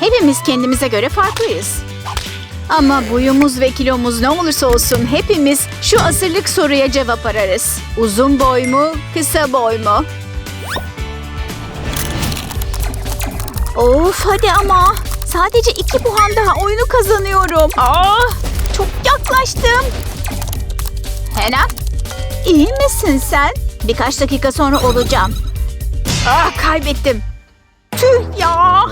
Hepimiz kendimize göre farklıyız. Ama boyumuz ve kilomuz ne olursa olsun hepimiz şu asırlık soruya cevap ararız. Uzun boy mu, kısa boy mu? Of hadi ama. Sadece iki puan daha oyunu kazanıyorum. Aa, çok yaklaştım. Hena, iyi misin sen? Birkaç dakika sonra olacağım. Ah kaybettim. Tüh ya.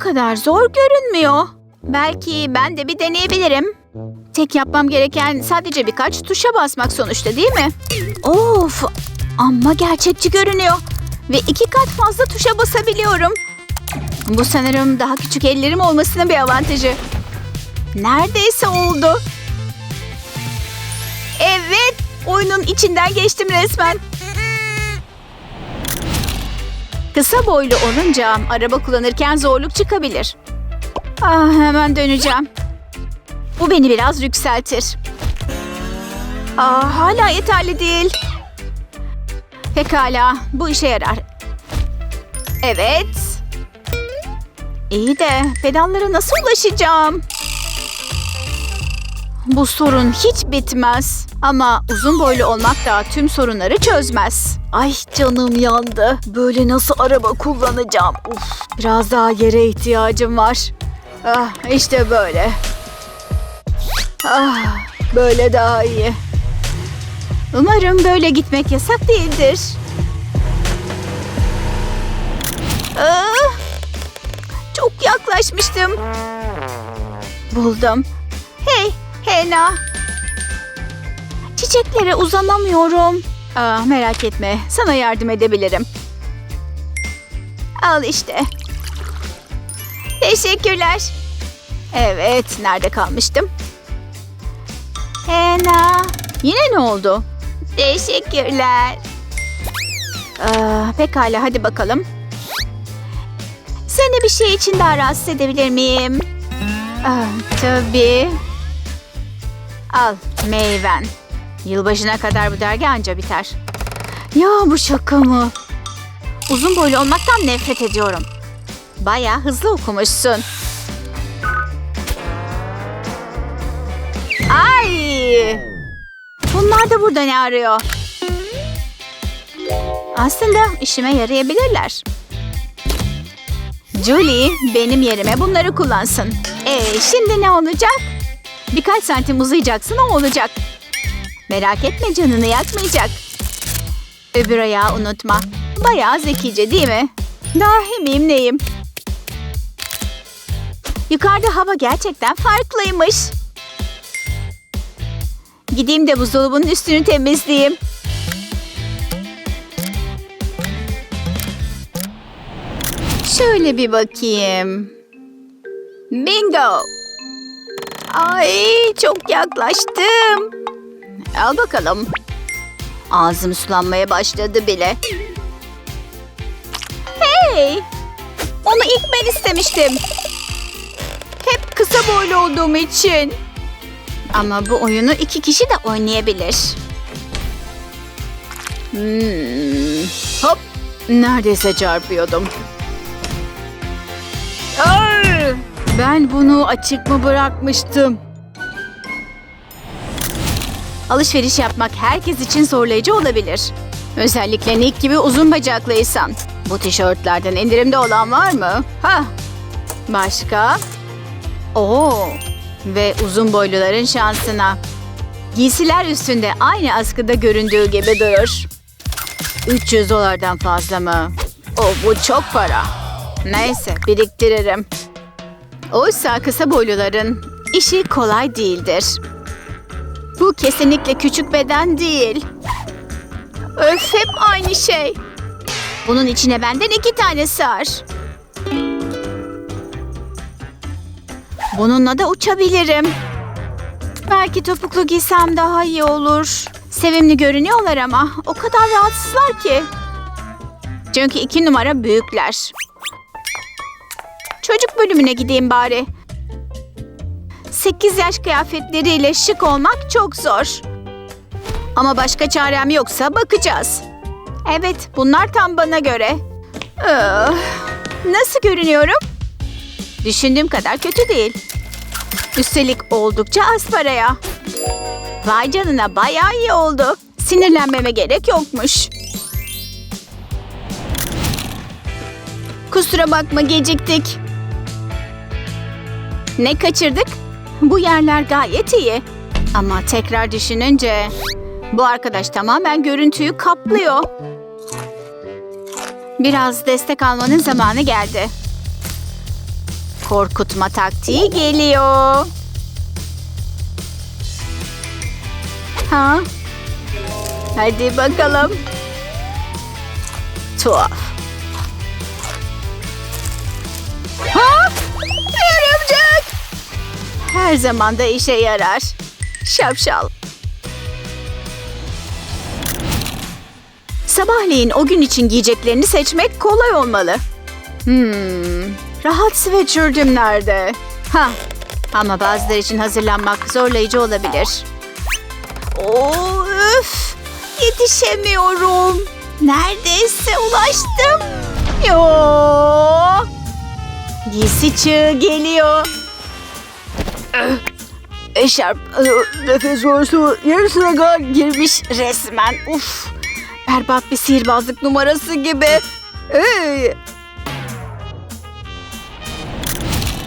Kadar zor görünmüyor. Belki ben de bir deneyebilirim. Tek yapmam gereken sadece birkaç tuşa basmak sonuçta değil mi? Of ama gerçekçi görünüyor. Ve iki kat fazla tuşa basabiliyorum. Bu sanırım daha küçük ellerim olmasının bir avantajı. Neredeyse oldu. Evet, oyunun içinden geçtim resmen. Kısa boylu olunca araba kullanırken zorluk çıkabilir. Ah, hemen döneceğim. Bu beni biraz yükseltir. Ah, hala yeterli değil. Pekala, bu işe yarar. Evet. İyi de pedallara nasıl ulaşacağım? Bu sorun hiç bitmez. Ama uzun boylu olmak da tüm sorunları çözmez. Ay canım yandı. Böyle nasıl araba kullanacağım? Uf, biraz daha yere ihtiyacım var. Ah, işte böyle. Ah, böyle daha iyi. Umarım böyle gitmek yasak değildir. Ah, çok yaklaşmıştım. Buldum. Hey, Hena. Çiçeklere uzanamıyorum. Aa, merak etme, sana yardım edebilirim. Al işte. Teşekkürler. Evet, nerede kalmıştım? Hena. Yine ne oldu? Teşekkürler. Aa, pekala, hadi bakalım. Seni bir şey için daha rahatsız edebilir miyim? Aa, tabii. Al meyven. Yılbaşına kadar bu dergi anca biter. Ya bu şaka mı? Uzun boylu olmaktan nefret ediyorum. Baya hızlı okumuşsun. Ay! Bunlar da burada ne arıyor? Aslında işime yarayabilirler. Julie benim yerime bunları kullansın. Ee, şimdi ne olacak? Birkaç santim uzayacaksın o olacak. Merak etme canını yakmayacak. Öbür ayağı unutma. Bayağı zekice değil mi? Dahi miyim neyim? Yukarıda hava gerçekten farklıymış. Gideyim de buzdolabının üstünü temizleyeyim. Şöyle bir bakayım. Bingo! Ay çok yaklaştım. Al bakalım. Ağzım sulanmaya başladı bile. Hey! Onu ilk ben istemiştim. Hep kısa boylu olduğum için. Ama bu oyunu iki kişi de oynayabilir. Hmm. Hop! Neredeyse çarpıyordum. Ben bunu açık mı bırakmıştım? Alışveriş yapmak herkes için zorlayıcı olabilir. Özellikle Nick gibi uzun bacaklıysan. Bu tişörtlerden indirimde olan var mı? Ha. Başka? Oo. Ve uzun boyluların şansına. Giysiler üstünde aynı askıda göründüğü gibi durur. 300 dolardan fazla mı? Oh bu çok para. Neyse biriktiririm. Oysa kısa boyluların işi kolay değildir. Bu kesinlikle küçük beden değil. Öf hep aynı şey. Bunun içine benden iki tane sar. Bununla da uçabilirim. Belki topuklu giysem daha iyi olur. Sevimli görünüyorlar ama o kadar rahatsızlar ki. Çünkü iki numara büyükler. Bölümüne gideyim bari. 8 yaş kıyafetleriyle şık olmak çok zor. Ama başka çarem yoksa bakacağız. Evet, bunlar tam bana göre. Öh, Nasıl görünüyorum? Düşündüğüm kadar kötü değil. Üstelik oldukça az paraya. Vay canına bayağı iyi oldu. Sinirlenmeme gerek yokmuş. Kusura bakma geciktik. Ne kaçırdık? Bu yerler gayet iyi. Ama tekrar düşününce bu arkadaş tamamen görüntüyü kaplıyor. Biraz destek almanın zamanı geldi. Korkutma taktiği geliyor. Ha? Hadi bakalım. Tuhaf. Her zaman da işe yarar. Şapşal. Sabahleyin o gün için giyeceklerini seçmek kolay olmalı. Hmm, rahat sweatshirt'üm nerede? Ha, ama bazıları için hazırlanmak zorlayıcı olabilir. Oo, yetişemiyorum. Neredeyse ulaştım. Yo. Giysi çığı geliyor. Eşarp, e, nefes borusu yarısına kadar girmiş resmen. Uf, berbat bir sihirbazlık numarası gibi. Hey.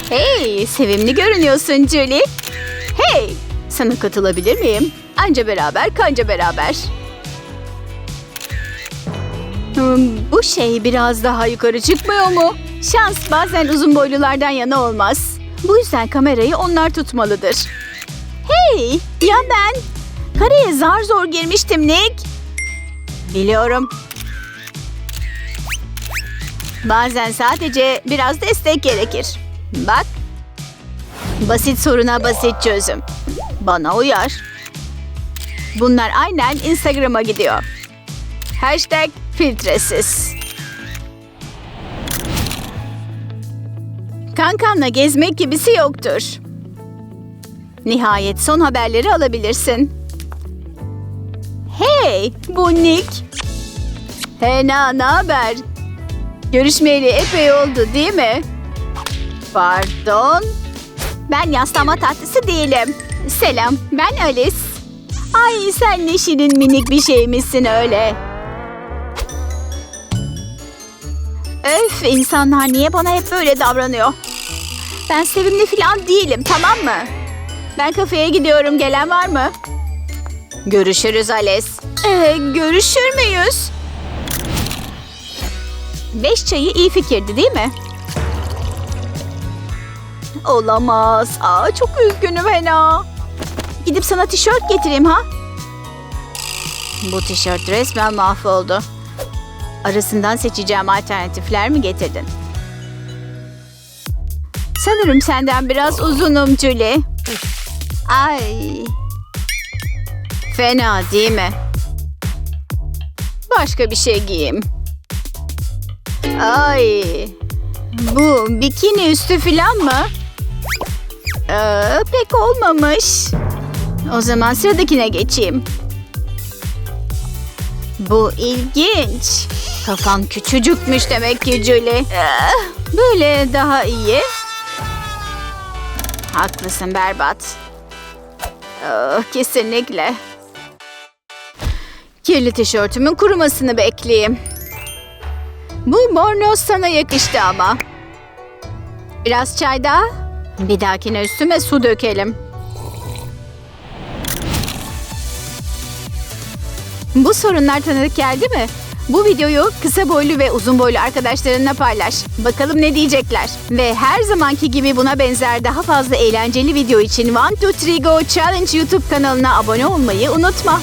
Hey, sevimli görünüyorsun Julie. Hey, sana katılabilir miyim? Anca beraber, kanca beraber. Hmm, bu şey biraz daha yukarı çıkmıyor mu? Şans bazen uzun boylulardan yana olmaz. Bu yüzden kamerayı onlar tutmalıdır. Hey, ya ben? Kareye zar zor girmiştim Nick. Biliyorum. Bazen sadece biraz destek gerekir. Bak. Basit soruna basit çözüm. Bana uyar. Bunlar aynen Instagram'a gidiyor. Hashtag filtresiz. Kankanla gezmek gibisi yoktur. Nihayet son haberleri alabilirsin. Hey, bu Nick. Hena, ne haber? Görüşmeyeli epey oldu değil mi? Pardon. Ben yaslama tatlısı değilim. Selam, ben Alice. Ay sen ne şirin minik bir şeymişsin öyle. Öf insanlar niye bana hep böyle davranıyor? Ben sevimli falan değilim tamam mı? Ben kafeye gidiyorum gelen var mı? Görüşürüz Alice. Ee, görüşür müyüz? Beş çayı iyi fikirdi değil mi? Olamaz. Aa, çok üzgünüm Hena. Gidip sana tişört getireyim ha? Bu tişört resmen mahvoldu. Arasından seçeceğim alternatifler mi getirdin? Sanırım senden biraz uzunum Julie. Ay. Fena değil mi? Başka bir şey giyeyim. Ay. Bu bikini üstü falan mı? Ee, pek olmamış. O zaman sıradakine geçeyim. Bu ilginç. Kafan küçücükmüş demek ki Julie. Ee, böyle daha iyi. Haklısın berbat. Oh, kesinlikle. Kirli tişörtümün kurumasını bekleyeyim. Bu bornoz sana yakıştı ama. Biraz çay daha. Bir dahakine üstüme su dökelim. Bu sorunlar tanıdık geldi mi? Bu videoyu kısa boylu ve uzun boylu arkadaşlarınla paylaş. Bakalım ne diyecekler. Ve her zamanki gibi buna benzer daha fazla eğlenceli video için One Two Three Go Challenge YouTube kanalına abone olmayı unutma.